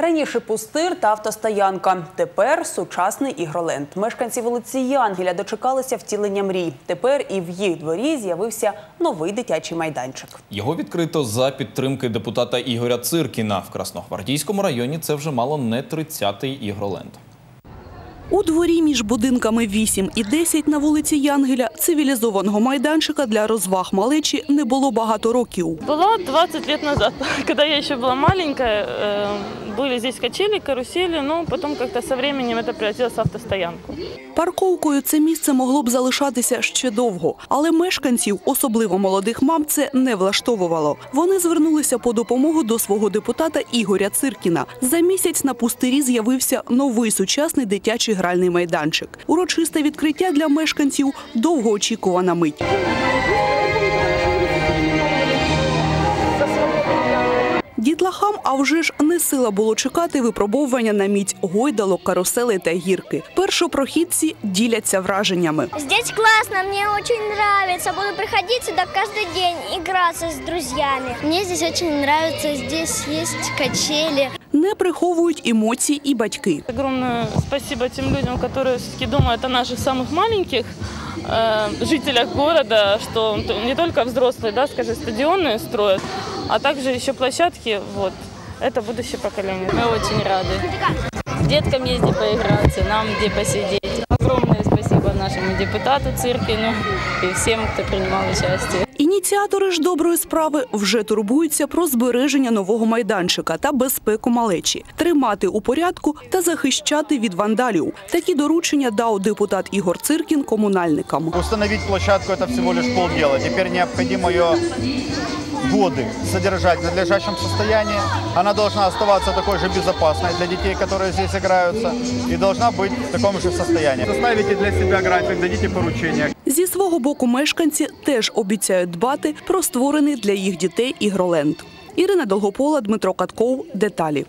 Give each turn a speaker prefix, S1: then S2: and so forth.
S1: Раніше пустир та автостоянка. Тепер сучасний ігроленд. Мешканці вулиці Янгеля дочекалися втілення мрій. Тепер і в їх дворі з'явився новий дитячий майданчик.
S2: Його відкрито за підтримки депутата Ігоря Циркіна. В Красногвардійському районі це вже мало не 30-й ігроленд.
S3: У дворі між будинками 8 і 10 на вулиці Янгеля цивілізованого майданчика для розваг малечі не було багато років.
S4: Была 20 лет назад, когда я еще была маленькая. э, Были здесь качели, карусели, но потом как-то со временем это превратилось в автостоянку.
S3: Парковкою це місце могло б залишатися ще довго, але мешканців, особливо молодих мам, це не влаштовувало. Вони звернулися по допомогу до свого депутата Ігоря Циркіна. За місяць на пустирі з'явився новий сучасний дитячий гральний майданчик. Урочисте відкриття для мешканців довгоочікувана мить. Дітлахам, а вже ж не сила було чекати випробовування на міць гойдалок, каруселей та гірки. Першопрохідці діляться враженнями.
S5: Здесь классно, мне очень нравится. Буду приходить сюда каждый день, играться с друзьями. Мне здесь очень нравится. Здесь есть качели.
S3: Не приховують емоцій і батьки.
S4: Огромное спасибо тем людям, которые все-таки думают о наших самых маленьких э, жителях города, что не только взрослые, да, скажем, стадионы строят, а также еще площадки. Вот. Это будущее поколение.
S6: Мы очень рады. Деткам есть где поиграться, нам где посидеть. Огромное спасибо нашему депутату Циркину и всем, кто принимал участие.
S3: Ініціатори ж доброї справи вже турбуються про збереження нового майданчика та безпеку малечі, тримати у порядку та захищати від вандалів. Такі доручення дав депутат Ігор Циркін комунальникам.
S7: Установить площадку – это всего лишь полдела. Теперь необходимо ее годы содержать в надлежащем состоянии. Она должна оставаться такой же безопасной для детей, которые здесь играются, и должна быть в таком же состоянии. Составите для себя график, дадите поручения.
S3: Зі свого боку мешканці теж обіцяють дбати про створений для їх дітей ігроленд. Ірина Долгопола, Дмитро Катков. Деталі.